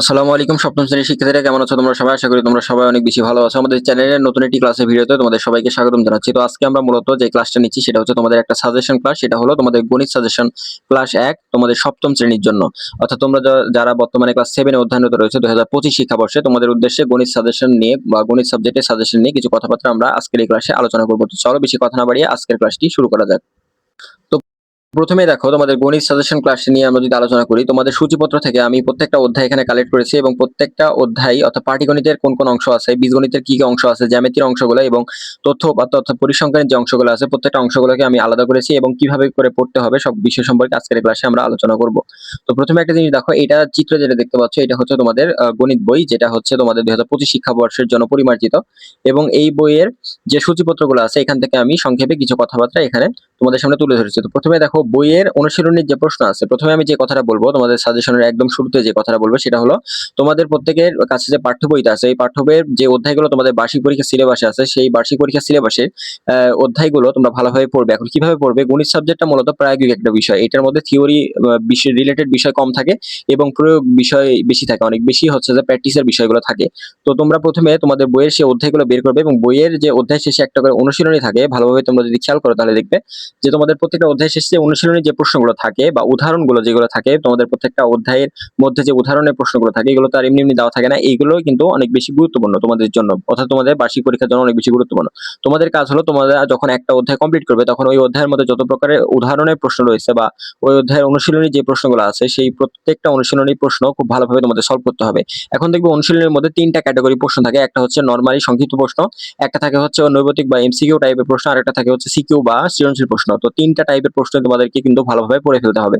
আসসালামু আলাইকুম, সপ্তম শ্রেণির শিক্ষার্থীরা কেমন আছো তোমরা সবাই? আশা করি তোমরা সবাই অনেক বেশি ভালো আছো। আমাদের চ্যানেলের নতুন একটি ক্লাসের ভিডিওতে তোমাদের সবাইকে স্বাগতম জানাচ্ছি। তো আজকে আমরা মূলত যে ক্লাসটা নিচ্ছি, সেটা হচ্ছে তোমাদের একটা সাজেশন ক্লাস সেটা হলো তোমাদের গণিত সাজেশন ক্লাস এক, তোমাদের সপ্তম শ্রেণির জন্য। অর্থাৎ তোমরা যারা বর্তমানে ক্লাস সেভেনে অধ্যয়নরত রয়েছে দুই হাজার পঁচিশ শিক্ষাবর্ষে, তোমাদের উদ্দেশ্যে গণিত সাজেশন নিয়ে বা গণিত সাবজেক্টের সাজেশন নিয়ে কিছু কথাবার্তা আমরা আজকের এই ক্লাসে আলোচনা করব। তো চলো বেশি কথা না বাড়িয়ে আজকের ক্লাসটি শুরু করা যাক। তো প্রথমে দেখো, তোমাদের গণিত সাজেশন ক্লাস নিয়ে আমরা যদি আলোচনা করি, তোমাদের সূচিপত্র থেকে আমি প্রত্যেকটা অধ্যায় এখানে কালেক্ট করেছি এবং প্রত্যেকটা অধ্যায় অর্থাৎ পাটিগণিতের কোন কোন অংশ আছে, বীজগণিতের কি কি অংশ আছে, জ্যামিতির অংশগুলো এবং তথ্য উপাত্ত অর্থাৎ পরিসংখ্যানের যে অংশগুলো আছে, প্রত্যেকটা অংশগুলোকে আমি আলাদা করেছি এবং কীভাবে করে পড়তে হবে সব বিষয় সম্পর্কে আজকের ক্লাসে আমরা আলোচনা করব। তো প্রথমে একটা জিনিস দেখো, এটা চিত্র যেটা দেখতে পাচ্ছ, এটা হচ্ছে তোমাদের গণিত বই, যেটা হচ্ছে তোমাদের দুই হাজার পঁচিশ শিক্ষাবর্ষের জন্য পরিমার্জিত এবং এই বইয়ের যে সূচিপত্রগুলো আছে, এখান থেকে আমি সংক্ষেপে কিছু কথাবার্তা এখানে তোমাদের সামনে তুলে ধরেছি। তো প্রথমে দেখো বইয়ের অনুশীলনের যে প্রশ্ন আছে, প্রথমে আমি যে কথাটা বলব, তোমাদের সাজেশনের একদম শুরুতে যে কথাটা বলব সেটা হলো, তোমাদের প্রত্যেকের কাছে যে পাঠ্য বইটা আছে, এই পাঠ্য বইয়ের যে অধ্যায়গুলো তোমাদের বার্ষিক পরীক্ষা সিলেবাসে আছে, সেই বার্ষিক পরীক্ষা সিলেবাসের অধ্যায়গুলো তোমরা ভালোভাবে পড়বে। এখন কীভাবে পড়বে? গণিত সাবজেক্টটা মূলত প্রায়োগিক একটা বিষয়। এটার মধ্যে থিওরি রিলেটেড বিষয় কম থাকে এবং প্রয়োগ বিষয় বেশি থাকে। অনেক বেশি হচ্ছে যে প্র্যাকটিসের বিষয়গুলো থাকে। তো তোমরা প্রথমে তোমাদের বইয়ের সেই অধ্যায়গুলো বের করবে এবং বইয়ের যে অধ্যায় শেষে একটা করে অনুশীলনী থাকে, ভালোভাবে তোমরা যদি খেয়াল করো তাহলে দেখবে যে তোমাদের প্রত্যেকটা অধ্যায় শেষে অনুশীলনী যে প্রশ্নগুলো থাকে বা উদাহরণগুলো যেগুলো থাকে, তোমাদের প্রত্যেকটা অধ্যায়ের মধ্যে যে উদাহরণের প্রশ্নগুলো থাকে, এগুলো তো আর এমনি এমনি দেওয়া থাকে না। এইগুলো কিন্তু অনেক বেশি গুরুত্বপূর্ণ তোমাদের জন্য, অর্থাৎ তোমাদের বার্ষিক পরীক্ষার জন্য অনেক বেশি গুরুত্বপূর্ণ। তোমাদের কাজ হলো তোমাদের যখন একটা অধ্যায় কমপ্লিট করবে, তখন ওই অধ্যায়ের মধ্যে যত প্রকারের উদাহরণের প্রশ্ন রয়েছে বা ওই অধ্যায়ের অনুশীলনী যে প্রশ্নগুলো আছে, সেই প্রত্যেকটা অনুশীলনী প্রশ্ন খুব ভালোভাবে তোমাদের সলভ করতে হবে। এখন দেখবে অনুশীলনের মধ্যে তিনটা ক্যাটাগরি প্রশ্ন থাকে, একটা হচ্ছে নর্মালি সংক্ষিপ্ত প্রশ্ন, একটা থাকে হচ্ছে নৈবতিক বা এমসিকিউ টাইপের প্রশ্ন, আর একটা থাকে হচ্ছে সিকিউ বা সৃজনশীল প্রশ্ন। তো তিনটা টাইপের প্রশ্ন তোমাদেরকে কিন্তু ভালোভাবে পড়ে ফেলতে হবে।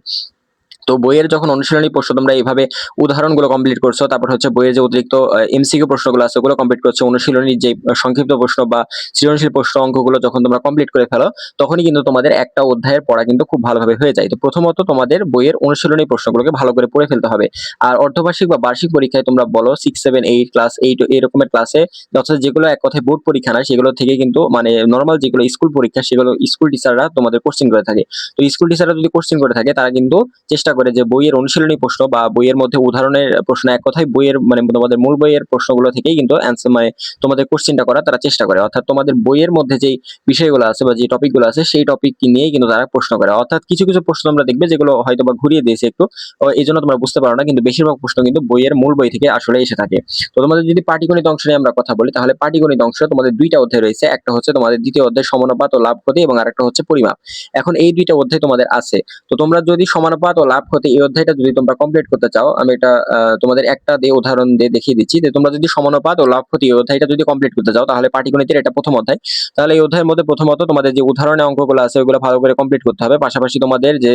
তো বইয়ের যখন অনুশীলনী প্রশ্ন তোমরা এইভাবে উদাহরণগুলো কমপ্লিট করছ, তারপর হচ্ছে বইয়ের যে অতিরিক্ত এমসিকিউ প্রশ্নগুলো আছে, ওগুলো কমপ্লিট করছ, অনুশীলনীর যে সংক্ষিপ্ত প্রশ্ন বা সৃজনশীল প্রশ্ন অঙ্কগুলো যখন তোমরা কমপ্লিট করে ফেলো, তখনই কিন্তু তোমাদের একটা অধ্যায়ের পড়া কিন্তু খুব ভালোভাবে হয়ে যায়। তো প্রথমত তোমাদের বইয়ের অনুশীলনী প্রশ্নগুলোকে ভালো করে পড়ে ফেলতে হবে। আর অর্ধবার্ষিক বা বার্ষিক পরীক্ষায় তোমরা বলো six seven eight class eight এরকমের ক্লাসে অর্থাৎ যেগুলো এক কথায় বোর্ড পরীক্ষা না, সেগুলো থেকে কিন্তু মানে নর্মাল যেগুলো স্কুল পরীক্ষা, সেগুলো স্কুল টিচাররা তোমাদের কোশ্চিন করে থাকে। তো স্কুল টিচাররা যদি কোশ্চিন করে থাকে, তারা কিন্তু চেষ্টা করে যে বইয়ের অনুশীলনী প্রশ্ন বা বইয়ের মধ্যে উদাহরণের প্রশ্ন এক কথায় বইয়ের মানে তোমাদের মূল বইয়ের প্রশ্নগুলো থেকেই কিন্তু অ্যান্সার মানে তোমাদের কোশ্চিনটা করা তারা চেষ্টা করে। অর্থাৎ তোমাদের বইয়ের মধ্যে যেই বিষয়গুলো আছে বা যে টপিকগুলো আছে, সেই টপিক নিয়েই কিন্তু তারা প্রশ্ন করে। অর্থাৎ কিছু কিছু প্রশ্ন তোমরা দেখবে যেগুলো হয়তো বা ঘুরিয়ে দিয়েছে একটু এই জন্য তোমরা বুঝতে পারো না, কিন্তু বেশিরভাগ প্রশ্ন কিন্তু বইয়ের মূল বই থেকে আসলে এসে থাকে। তো তোমাদের যদি পাটিগণিত অংশ নিয়ে আমরা কথা বলি, তাহলে পাটিগণিত অংশ তোমাদের দুইটা অধ্যায় রয়েছে। একটা হচ্ছে তোমাদের দ্বিতীয় অধ্যায় সমানুপাত ও লাভ ক্ষতি এবং আরেকটা হচ্ছে পরিমাপ। এখন এই দুইটা অধ্যায় তোমাদের আছে। তো তোমরা যদি সমানুপাত ও লাভ ক্ষতি এই অধ্যায়টা যদি তোমরা কমপ্লিট করতে চাও, আমি এটা তোমাদের একটা দিয়ে উদাহরণ দিয়ে দেখিয়ে দিচ্ছি যে তোমরা যদি সমানুপাত ও লাভ ক্ষতি এই অধ্যায়টা যদি কমপ্লিট করতে চাও, তাহলে পাটিগণিতের এটা প্রথম অধ্যায়। তাহলে এই অধ্যায়ের মধ্যে প্রথমত তোমাদের যে উদাহরণের অঙ্কগুলো আছে ওগুলো ভালো করে কমপ্লিট করতে হবে। পাশাপাশি তোমাদের যে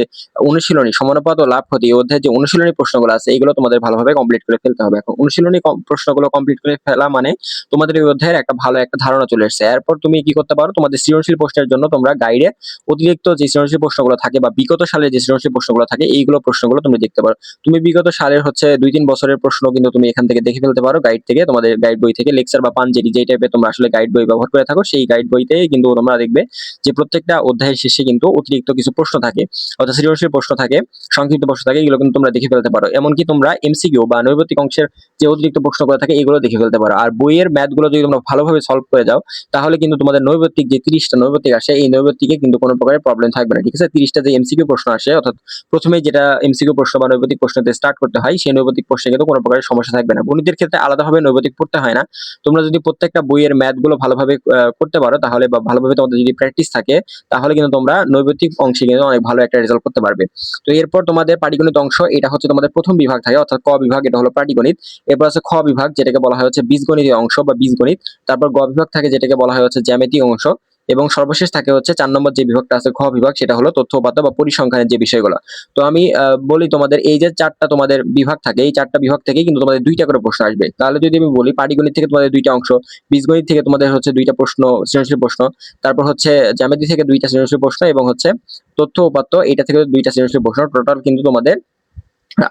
অনুশীলনী, সমানুপাত ও লাভ ক্ষতি এই অধ্যায়ের যে অনুশীলনী প্রশ্নগুলো আছে, এইগুলো তোমাদের ভালোভাবে কমপ্লিট করে ফেলতে হবে। এখন অনুশীলনী প্রশ্নগুলো কমপ্লিট করে ফেলা মানে তোমাদের এই অধ্যায়ের একটা ভালো একটা ধারণা চলে এসেছে। এরপর তুমি কি করতে পারো? তোমাদের সৃজনশীল প্রশ্নের জন্য তোমরা গাইডে অতিরিক্ত যে সৃজনশীল প্রশ্নগুলো থাকে বা বিগত সালের যে সৃজনশীল প্রশ্নগুলো থাকে, এইগুলো প্রশ্নগুলো তুমি দেখতে পারো। তুমি বিগত সালের হচ্ছে দুই তিন বছরের প্রশ্ন কিন্তু তুমি এখান থেকে দেখে ফেলতে পারো। গাইড থেকে, তোমাদের গাইড বই থেকে লেকচার বা পাঞ্জেরি যেই টাইপের তোমরা আসলে গাইড বই ব্যবহার করে থাকো, সেই গাইড বইতে কিন্তু তোমরা দেখবে যে প্রত্যেকটা অধ্যায়ের শেষে কিন্তু অতিরিক্ত কিছু প্রশ্ন থাকে, অর্থাৎ সৃজনশীল প্রশ্ন থাকে, সংক্ষিপ্ত প্রশ্ন থাকে, এগুলো কিন্তু তোমরা দেখে ফেলতে পারো। এমনকি তোমরা এমসিকিউ বা নৈবতিক অংশের যে অতিরিক্ত প্রশ্নগুলো থাকে, এগুলো দেখে ফেলতে পারো। আর বইয়ের ম্যাথগুলো যদি তোমরা ভালোভাবে সলভ করে যাও, তাহলে কিন্তু তোমাদের নৈবতিক যে তিরিশটা নৈবতিক আসে, এই নৈবতিকে কিন্তু কোনো প্রকারের প্রবলেম থাকবে না, ঠিক আছে? তিরিশটা যে এমসিকিউ প্রশ্ন আসে, অর্থাৎ প্রথমে যেটা এমসিকিউ প্রশ্ন বা নৈবতিক প্রশ্নতে স্টার্ট করতে হয়, সেই নৈবতিক প্রশ্নে কিন্তু কোনো প্রকারের সমস্যা থাকবে না। গণিতের ক্ষেত্রে আলাদাভাবে নৈবতিক পড়তে হয় না। তোমরা যদি প্রত্যেকটা বইয়ের ম্যাথগুলো ভালোভাবে করতে পারো, তাহলে বা ভালোভাবে তোমাদের যদি প্র্যাকটিস থাকে, তাহলে কিন্তু তোমরা নৈবতিক অংশে কিন্তু অনেক ভালো একটা রেজাল্ট করতে পারবে। তো এরপর তোমাদের পাটিগণিত অংশ, এটা হচ্ছে তোমাদের প্রথম বিভাগ থাকে, অর্থাৎ ক বিভাগ, এটা হলো পাটিগণিত। এরপর আছে খ বিভাগ, যেটাকে বলা হয় হচ্ছে বীজগণিতীয় অংশ বা বীজগণিত। তারপর গ বিভাগ থাকে, যেটাকে বলা হয় হচ্ছে জ্যামিতি অংশ। এবং সর্বশেষ থাকে হচ্ছে চার নম্বর যে বিভাগটা আছে খ বিভাগ, সেটা হলো তথ্য উপাত্ত বা পরিসংখ্যানের যে বিষয়গুলো। তো আমি বলি তোমাদের এই যে চারটা তোমাদের বিভাগ থাকে, এই চারটা বিভাগ থেকে কিন্তু তোমাদের দুইটা করে প্রশ্ন আসবে। তাহলে যদি আমি বলি, পাটিগণিত থেকে তোমাদের দুইটা অংশ, বীজগণিত থেকে তোমাদের হচ্ছে দুইটা প্রশ্ন, সৃজনশীল প্রশ্ন, তারপর হচ্ছে জ্যামিতি থেকে দুইটা সৃজনশীল প্রশ্ন এবং হচ্ছে তথ্য উপাত্ত এটা থেকে দুইটা সৃজনশীল প্রশ্ন, টোটাল কিন্তু তোমাদের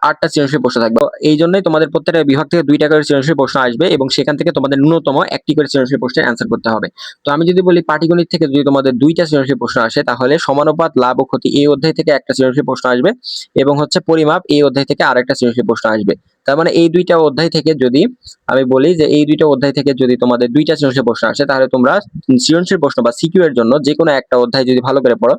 আটটা সৃজনশীল প্রশ্ন থাকবে। এই জন্যই তোমাদের প্রত্যেকটা বিভাগ থেকে দুইটা করে সৃজনশীল প্রশ্ন আসবে এবং সেখান থেকে তোমাদের ন্যূনতম একটি করে সৃজনশীল প্রশ্নের অ্যান্সার করতে হবে। তো আমি যদি বলি পাটিগণিত থেকে যদি তোমাদের দুইটা সৃজনশীল প্রশ্ন আসে, তাহলে সমানুপাত, লাভ ও ক্ষতি এই অধ্যায় থেকে একটা সৃজনশীল প্রশ্ন আসবে এবং হচ্ছে পরিমাপ এই অধ্যায় থেকে আর একটা সৃজনশীল প্রশ্ন আসবে। তার মানে এই দুইটা অধ্যায় থেকে যদি আমি বলি যে এই দুইটা অধ্যায় থেকে যদি তোমাদের দুইটা সৃজনশীল প্রশ্ন আসে, তাহলে তোমরা সৃজনশীল প্রশ্ন বা সিকিউ এর জন্য যে কোনো একটা অধ্যায় যদি ভালো করে পড়ো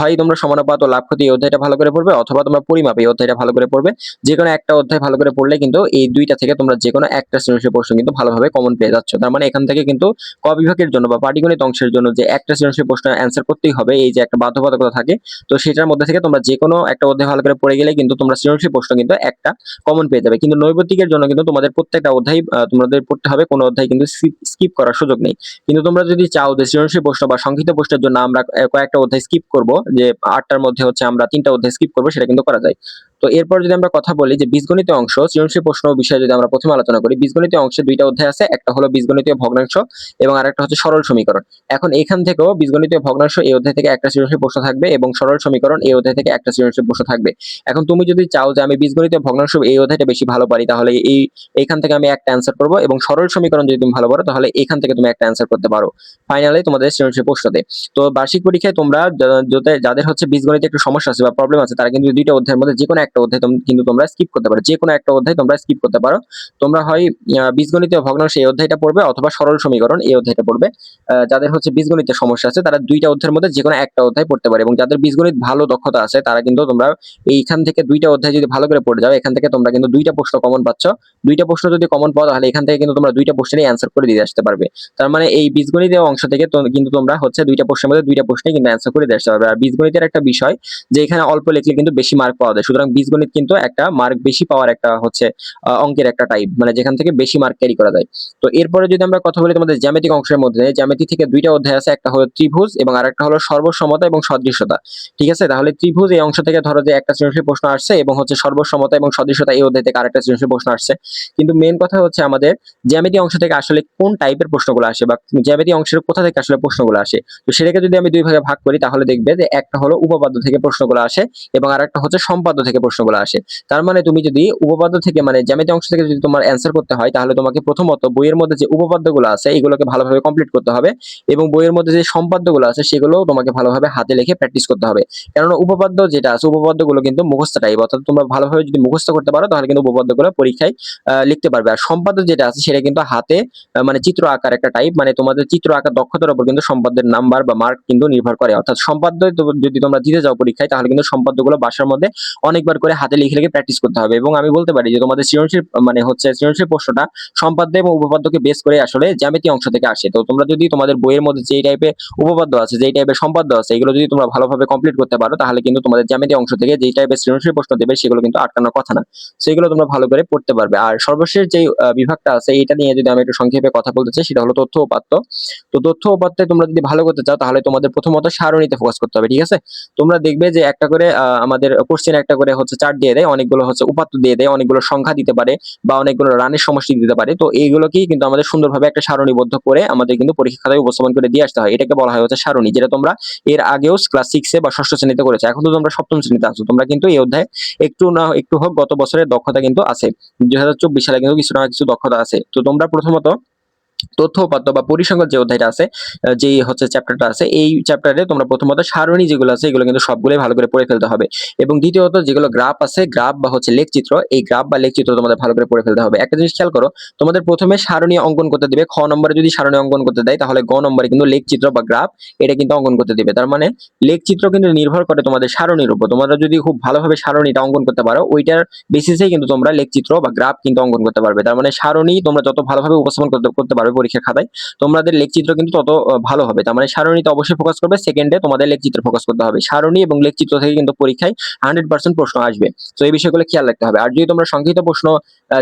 হয় তোমরা সমানুপাত ও লাভ ক্ষতি এই অধ্যায়টা ভালো করে পড়বে অথবা তোমরা পরিমাপ এই অধ্যায়টা ভালো করে পড়বে। যে কোনো একটা অধ্যায় ভালো করে পড়লে কিন্তু এই দুইটা থেকে তোমরা যে কোনো একটা সৃজনশীল প্রশ্ন কিন্তু ভালোভাবে কমন পেয়ে যাচ্ছ। তার মানে এখান থেকে কিন্তু ক বিভাগের জন্য বা পাটিগণিত অংশের জন্য যে একটা সৃজনশীল প্রশ্ন অ্যান্সার করতেই হবে, এই যে একটা বাধ্যবাধকতা থাকে, তো সেটার মধ্যে থেকে তোমরা যে কোনো একটা অধ্যায় ভালো করে পড়ে গেলে কিন্তু তোমরা সৃজনশীল প্রশ্ন কিন্তু একটা কমন পেয়ে যাবে। কিন্তু নৈবতিকের জন্য কিন্তু তোমাদের প্রত্যেকটা অধ্যায় তোমাদের পড়তে হবে। কোনো অধ্যায় কিন্তু স্কিপ করার সুযোগ নেই। কিন্তু তোমরা যদি চাও যে সৃজনশীল প্রশ্ন বা সংক্ষিপ্ত প্রশ্নের জন্য আমরা কয়েকটা অধ্যায় স্কিপ করব, যে আটটার মধ্যে হচ্ছে আমরা তিনটা অধ্যায় স্কিপ করব, সেটা কিন্তু করা যায়। তো এরপর যদি আমরা কথা বলি যে বীজগণিত অংশ, সৃজনশীল প্রশ্ন বিষয়ে যদি আমরা প্রথমে আলোচনা করি, বীজগণিত অংশে দুইটা অধ্যায় আছে, একটা হলো বীজগণিতীয় ভগ্নাংশ এবং আরেকটা হচ্ছে সরল সমীকরণ। এখন এখান থেকেও বীজগণিতীয় ভগ্নাংশ এই অধ্যায় থেকে একটা সৃজনশীল প্রশ্ন থাকবে এবং সরল সমীকরণ এই অধ্যায় থেকে একটা সৃজনশীল প্রশ্ন থাকবে। এখন তুমি যদি চাও যে আমি বীজগণিতীয় ভগ্নাংশ এই অধ্যায়টা বেশি ভালো পারি, তাহলে এই এখান থেকে আমি একটা অ্যান্সার করব এবং সরল সমীকরণ যদি তুমি ভালো পারো, তাহলে এখান থেকে তুমি একটা অ্যান্সার করতে পারো। ফাইনালি তোমাদের সৃজনশীল প্রশ্নতে তো। বার্ষিক পরীক্ষায় তোমরা যাদের- হচ্ছে বীজগণিতে একটু সমস্যা আছে বা প্রবলেম আছে, তারা কিন্তু দুইটা অধ্যায়ের মধ্যে যে কোনো একটা অধ্যায় কিন্তু তোমরা স্কিপ করতে পারো। যে কোনো একটা অধ্যায় তোমরা স্কিপ করতে পারো। তোমরা হয় বীজগণিতীয় ভগ্নাংশ এই অধ্যায়টা পড়বে অথবা সরল সমীকরণ এই অধ্যায়টা পড়বে। যাদের হচ্ছে বীজগণিতের সমস্যা আছে, তারা দুইটা অধ্যায়ের মধ্যে যে কোনো একটা অধ্যায় পড়তে পারে এবং যাদের বীজগণিত ভালো দক্ষতা আছে, তারা কিন্তু তোমরা এইখান থেকে দুইটা অধ্যায় যদি ভালো করে পড়ে যাও, এখান থেকে তোমরা কিন্তু দুইটা প্রশ্ন কমন পাচ্ছ। দুইটা প্রশ্ন যদি কমন পাও, তাহলে এখান থেকে কিন্তু তোমরা দুইটা প্রশ্নেরই অ্যান্সার করে দিয়ে আসতে পারবে। তার মানে এই বীজগণিতের অংশ থেকে কিন্তু তোমরা হচ্ছে দুইটা প্রশ্নের মধ্যে দুইটা প্রশ্নে কিন্তু অ্যান্সার করে দিয়ে আসতে পারবে। আর বীজগণিতের একটা বিষয়, যে এখানে অল্প লিখলে কিন্তু বেশি মার্ক পাওয়া যায়। সুতরাং বীজগণিত কিন্তু একটা মার্ক বেশি পাওয়ার একটা হচ্ছে অঙ্কের একটা টাইপ মানে যেখান থেকে বেশি মার্ক ক্যারি করা যায়। তো এরপরে যদি আমরা কথা বলি তোমাদের জ্যামিতিক অংশের মধ্যে, জ্যামিতি থেকে দুইটা অধ্যায় আছে, একটা হলো ত্রিভুজ এবং আরেকটা হলো সর্বসমতা এবং সদৃশ্যতা। ঠিক আছে? তাহলে ত্রিভুজ এই অংশ থেকে ধরো যে একটা সৃজনশীল প্রশ্ন আসছে এবং হচ্ছে সর্বসমতা এবং সদৃশ্যতা এই অধ্যায় থেকে আরেকটা সৃজনশীল প্রশ্ন আসছে। কিন্তু মেন কথা হচ্ছে আমাদের জ্যামিতি অংশ থেকে আসলে কোন টাইপের প্রশ্নগুলো আসে বা জ্যামিতি অংশের কোথা থেকে আসলে প্রশ্নগুলো আসে। তো সেটাকে যদি আমি দুই ভাগে ভাগ করি, তাহলে দেখবে যে একটা হলো উপপাদ্য থেকে প্রশ্নগুলো আসে এবং আরেকটা হচ্ছে সম্পাদ্য থেকে প্রশ্নগুলো আসে। তার মানে তুমি যদি উপপাদ্য থেকে মানে জ্যামিতি অংশ থেকে যদি তোমার অ্যান্সার করতে হয়, তাহলে তোমাকে প্রথমত বইয়ের মধ্যে যে উপপাদ্যগুলো আছে, এগুলোকে ভালোভাবে কমপ্লিট করতে হবে এবং বইয়ের মধ্যে যে সম্পাদ্যগুলো আছে সেগুলোও তোমাকে ভালোভাবে হাতে লিখে প্র্যাকটিস করতে হবে। কেননা উপপাদ্য যেটা আছে, উপপাদ্যগুলো কিন্তু মুখস্থ টাইপ, অর্থাৎ তোমরা ভালোভাবে যদি মুখস্থ করতে পারো, তাহলে কিন্তু উপপাদ্যগুলো পরীক্ষায় লিখতে পারবে। আর সম্পাদ্য যেটা আছে, সেটা কিন্তু হাতে মানে চিত্র আঁকার একটা টাইপ মানে তোমাদের চিত্র আঁকার দক্ষতার উপর কিন্তু সম্পাদ্যের নাম্বার বা মার্ক কিন্তু নির্ভর করে। অর্থাৎ সম্পাদ্য যদি তোমরা দিতে যাও পরীক্ষায়, তাহলে কিন্তু সম্পাদ্যগুলো বাসার মধ্যে অনেকবার করে হাতে লিখে লিখে প্র্যাকটিস করতে হবে। এবং আমি বলতে পারি যে তোমাদের সৃজনশীল মানে হচ্ছে সৃজনশীল প্রশ্নটা সম্পাদ্য এবং উপপাদ্যকে বেস করে আসলে জ্যামিতি অংশ থেকে আসে। তো তোমরা যদি তোমাদের বইয়ের মধ্যে যেই টাইপের উপপাদ্য আছে, যেই টাইপের সম্পাদ্য আছে, এগুলো যদি তোমরা ভালোভাবে কমপ্লিট করতে পারো, তাহলে কিন্তু তোমাদের জ্যামিতি অংশ থেকে যেই টাইপের সৃজনশীল প্রশ্ন দেবে, সেগুলো কিন্তু আটকানোর কথা না। সেগুলো তোমরা ভালো করে পড়তে পারবে। আর সর্বশেষ যে বিভাগটা আছে, এটা নিয়ে যদি আমি একটু সংক্ষেপে কথা বলতে চাই, সেটা হলো তথ্য উপাত্ত। তো তথ্য উপাত্তে তোমরা যদি ভালো করতে চাও, তাহলে তোমাদের প্রথমত সারণীতে ফোকাস করতে হবে, ঠিক আছে? তোমরা দেখবে যে একটা করে আমাদের কোশ্চেন একটা করে হচ্ছে চার্ট দিয়ে দেয়, অনেকগুলো হচ্ছে উপাত্ত দিয়ে দেয়, অনেকগুলো সংখ্যা দিতে পারে বা অনেকগুলো রানের সমষ্টি দিতে পারে। তো এইগুলোকেই কিন্তু আমাদের সুন্দরভাবে একটা সারণীবদ্ধ করে আমাদের কিন্তু পরীক্ষা খাতায় উপস্থাপন করে দিয়ে আসতে হয়। এটাকে বলা হয় হচ্ছে সারণী, যেটা তোমরা এর আগেও ক্লাস সিক্সে বা ষষ্ঠ শ্রেণীতে করেছ। এখন তো তোমরা সপ্তম শ্রেণীতে আছো। তোমরা কিন্তু এই অধ্যায়ে একটু না, একটু হোক, গত বছরের দক্ষতা কিন্তু আছে। দুই হাজার চব্বিশ সালে কিন্তু কিছু না কিছু দক্ষতা আছে। তো তোমরা প্রথমত তথ্য উপাত্ত বা পরিসংখ্যান যে অধ্যায়টা আছে যেই হচ্ছে চ্যাপ্টারটা আছে, এই চ্যাপ্টারে তোমরা প্রথমত সারণী যেগুলো আছে, এগুলো কিন্তু সবগুলোই ভালো করে পড়ে ফেলতে হবে। এবং দ্বিতীয়ত যেগুলো গ্রাফ আছে গ্রাফ বা হচ্ছে লেখচিত্র, এই গ্রাফ বা লেখচিত্র তোমাদের ভালো করে পড়ে ফেলতে হবে। একটা জিনিস খেয়াল করো, তোমাদের প্রথমে সারণী অঙ্কন করতে দিবে, খ নম্বরে যদি সারণী অঙ্কন করতে দেয়, তাহলে গ নম্বরে কিন্তু লেখচিত্র বা গ্রাফ এটা কিন্তু অঙ্কন করতে দিবে। তার মানে লেখচিত্র কিন্তু নির্ভর করে তোমাদের সারণীর উপর। তোমরা যদি খুব ভালোভাবে সারণীটা অঙ্কন করতে পারো, ওইটার বেসিসেই কিন্তু তোমরা লেখচিত্র বা গ্রাফ কিন্তু অঙ্কন করতে পারবে। তার মানে সারণী তোমরা যত ভালোভাবে উপস্থাপন করতে করতে পারবে পরীক্ষার খাতায় তোমাদের লেখচিত্র কিন্তু তত ভালো হবে। তার মানে সারণীতে অবশ্যই ফোকাস করবে। সেকেন্ডে তোমাদের লেখচিত্র ফোকাস করতে হবে। সারণী এবং লেখচিত্র থেকে কিন্তু পরীক্ষায় হান্ড্রেড পার্সেন্ট প্রশ্ন আসবে। তো এই বিষয়গুলো খেয়াল রাখতে হবে। আর যদি তোমরা সংক্ষিপ্ত প্রশ্ন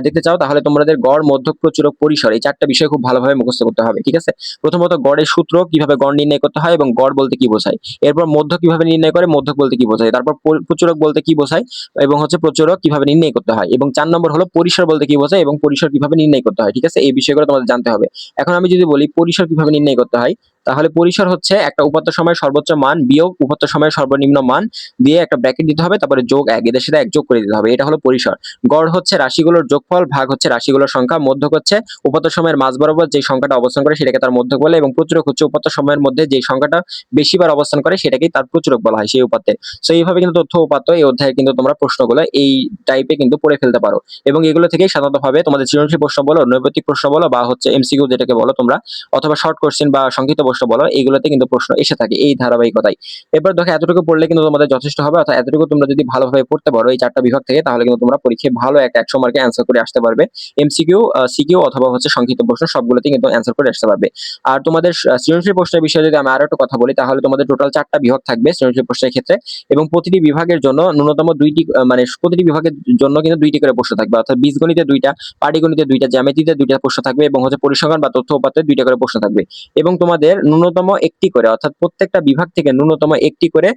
দেখতে চাও, তাহলে তোমাদের গড়, মধ্যক, প্রচুরক, পরিসর এই চারটা বিষয় খুব ভালোভাবে মুখস্থ করতে হবে, ঠিক আছে? প্রথমত গড়ের সূত্র কীভাবে গড় নির্ণয় করতে হয় এবং গড় বলতে কি বোঝায়। এরপর মধ্য কীভাবে নির্ণয় করে, মধ্যক বলতে কি বোঝায়। তারপর প্রচুরক বলতে কি বোঝায় এবং হচ্ছে প্রচুরক কীভাবে নির্ণয় করতে হয়। এবং চার নম্বর হলো পরিসর বলতে কি বোঝায় এবং পরিসর কীভাবে নির্ণয় করতে হয়, ঠিক আছে? এই বিষয়গুলো তোমাদের জানতে হবে। এখন আমি যদি বলি পরিসর কীভাবে নির্ণয় করতে হয়? তাহলে পরিসর হচ্ছে একটা উপাত্ত সময়ের সর্বোচ্চ মান বিয়োগ উপাত্ত সময়ের সর্বনিম্ন মান দিয়ে একটা ব্র্যাকেট দিতে হবে, তারপরে যোগ এক, এদের সাথে এক যোগ করে দিতে হবে, এটা হলো পরিসর। গড় হচ্ছে রাশিগুলোর যোগফল, ভাগ হচ্ছে রাশিগুলোর সংখ্যা, মধ্যক হচ্ছে উপাত্ত সময়ের মাঝ বরাবর যে সংখ্যাটা অবস্থান করে সেটাকে তার মধ্যক বলে এবং প্রচুরক হচ্ছে উপাত্ত সময়ের মধ্যে যে সংখ্যাটা বেশিবার অবস্থান করে সেটাকেই তার প্রচুরক বলা হয় সেই উপাত্তের সো এইভাবে কিন্তু তথ্য উপাত্ত, এই অধ্যায়ে কিন্তু তোমরা প্রশ্নগুলো এই টাইপে কিন্তু পড়ে ফেলতে পারো। এবং এগুলো থেকেই সাধারণত ভাবে তোমাদের সৃজনশীল প্রশ্ন বলো নৈপতিক প্রশ্ন বলো বা হচ্ছে এমসিকিউ যেটাকে বলো তোমরা, অথবা শর্ট কোশ্চেন বা সংক্ষিপ্ত প্রশ্ন বলো, এইগুলোতে কিন্তু প্রশ্ন এসে থাকে, এই ধারাবাহিকতায়। এবার দেখো, এতটুকু পড়লে কিন্তু তোমাদের যথেষ্ট হবে, অর্থাৎ এতটুকু তোমরা যদি ভালোভাবে পড়তে পারো, এই চারটা বিভাগ থেকে, তাহলে কিন্তু তোমরা পরীক্ষায় ভালো একটা একশো মার্কে অ্যান্সার করে আসতে পারবে। এমসিকিউ সিকিউ অথবা হচ্ছে সংক্ষিপ্ত প্রশ্ন সবগুলোতে কিন্তু অ্যান্সার করে আসতে পারবে। আর তোমাদের সৃজনশীল প্রশ্নের বিষয়ে যদি আমি আরও একটু কথা বলি, তাহলে তোমাদের টোটাল চারটা বিভাগ থাকবে সৃজনশীল প্রশ্নের ক্ষেত্রে, এবং প্রতিটি বিভাগের জন্য ন্যূনতম দুইটি মানে প্রতিটি বিভাগের জন্য কিন্তু দুইটি করে প্রশ্ন থাকবে, অর্থাৎ বীজগণিতে দুইটা, পাটিগণিতে দুইটা, জ্যামিতিতে দুইটা প্রশ্ন থাকবে, এবং হচ্ছে পরিসংখ্যান বা তথ্য উপাত্তে দুইটা করে প্রশ্ন থাকবে। এবং তোমাদের ন্যূনতম একটি করে, অর্থাৎ প্রত্যেকটা বিভাগ থেকে ন্যূনতম একটি করে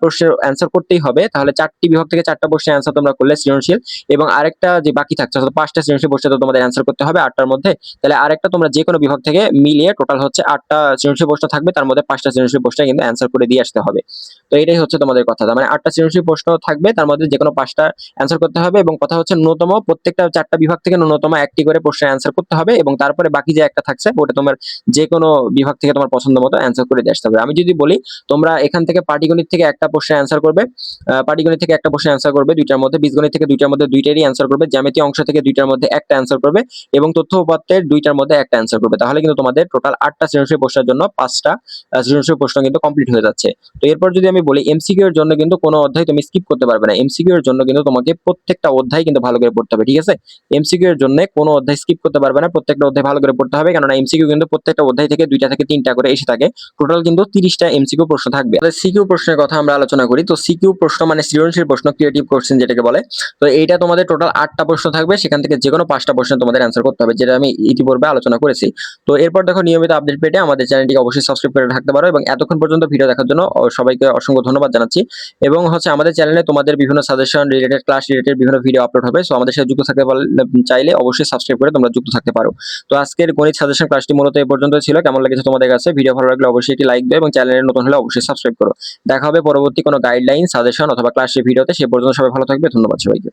প্রশ্নের অ্যান্সার করতেই হবে। তাহলে চারটি বিভাগ থেকে চারটা প্রশ্নের অ্যান্সার তোমরা করলে সৃজনশীল। এবং আরেকটা যে বাকি থাকছে, অর্থাৎ পাঁচটা সৃজনশীল প্রশ্নে তো তোমাদের অ্যান্সার করতে হবে আটটার মধ্যে। তাহলে আরেকটা তোমরা যে কোনো বিভাগ থেকে মিলিয়ে টোটাল হচ্ছে আটটা সৃজনশীল প্রশ্ন থাকবে। তার মধ্যে পাঁচটা সৃজনশীল প্রশ্নে কিন্তু অ্যান্সার করে দিয়ে আসতে হবে। তো এটাই হচ্ছে তোমাদের কথা। মানে আটটা সৃজনশীল প্রশ্ন থাকবে, তার মধ্যে যে কোনো পাঁচটা অ্যান্সার করতে হবে। এবং কথা হচ্ছে ন্যূনতম প্রত্যেকটা চারটা বিভাগ থেকে ন্যূনতম একটি করে প্রশ্নের অ্যান্সার করতে হবে। এবং তারপরে বাকি যে একটা থাকছে, ওটা তোমার যে কোনো বিভাগ থেকে তোমার পছন্দ মতো অ্যান্সার করে দিয়ে হবে। আমি যদি বলি, তোমরা এখান থেকে পাটিগণিত থেকে একটা প্রশ্নের অ্যান্সার করবে পাটিগণিত থেকে একটা প্রশ্নের অ্যান্সার করবে, দুইটার মধ্যে, বীজগণিত থেকে দুইটার মধ্যে দুইটারই অ্যান্সার করবে, জ্যামিতি অংশ থেকে দুইটার মধ্যে একটা অ্যান্সার করবে এবং তথ্য উপাত্তের দুইটার মধ্যে একটা অ্যান্সার করবে। তাহলে কিন্তু তোমাদের টোটাল আটটা সৃজনশীল প্রশ্নের জন্য পাঁচটা সৃজনশীল প্রশ্ন কিন্তু কমপ্লিট হয়ে যাচ্ছে। তো এরপর যদি আমি বলি এমসিকিউ এর জন্য কিন্তু কোনো অধ্যায় তুমি স্কিপ করতে পারবে না। এমসিকিউ এর জন্য কিন্তু তোমাকে প্রত্যেকটা অধ্যায় কিন্তু ভালো করে পড়তে হবে, ঠিক আছে? এমসিকিউ এর জন্য কোনো অধ্যায় স্কিপ করতে পারবে না, প্রত্যেকটা অধ্যায় ভালো করে পড়তে হবে কারণ এমসিকিউ কিন্তু প্রত্যেকটা অধ্যায় থেকে দুইটা থেকে তিনটা করে এসে থাকে। টোটাল কিন্তু তিরিশটা এমসিকিউ প্রশ্ন থাকবে। সিকিউ প্রশ্নের কথা আমরা আলোচনা করি। তো সিকিউ প্রশ্ন মানে সৃজনশীল প্রশ্ন ক্রিয়েটিভ কোশ্চেন যেটাকে বলে। তো এইটা তোমাদের টোটাল আটটা প্রশ্ন থাকবে। সেখান থেকে যে কোনো পাঁচটা প্রশ্ন তোমাদের অ্যান্সার করতে হবে, যেটা আমি ইতিপূর্বে আলোচনা করেছি। তো এরপর দেখো নিয়মিত আপডেট পেতে আমাদের চ্যানেলটিকে অবশ্যই সাবস্ক্রাইব করে রাখতে পারো এবং এতক্ষণ পর্যন্ত ভিডিও দেখার জন্য সবাইকে অসংখ্য ধন্যবাদ জানাচ্ছি। এবং হচ্ছে আমাদের চ্যানেলে তোমাদের বিভিন্ন সাজেশন রিলেটেড ক্লাস রিলেটেড বিভিন্ন ভিডিও আপলোড হবে। সো আমাদের সাথে যুক্ত থাকতে চাইলে অবশ্যই সাবস্ক্রাইব করে তোমরা যুক্ত থাকতে পারো। তো আজকের গণিত সাজেশন ক্লাসটি মূলত এই পর্যন্ত ছিল। কেমন লেগেছে তোমাদের কাছে? ভিডিও ভালো লাগলে অবশ্যই একটি লাইক দেয় এবং চ্যানেলে নতুন হলে অবশ্যই সাবস্ক্রাইব করো। দেখা হবে পরবর্তী কোনো গাইডলাইন সাজেশন অথবা ক্লাসের ভিডিওতে। সে পর্যন্ত সবাই ভালো থাকবে। ধন্যবাদ সবাইকে।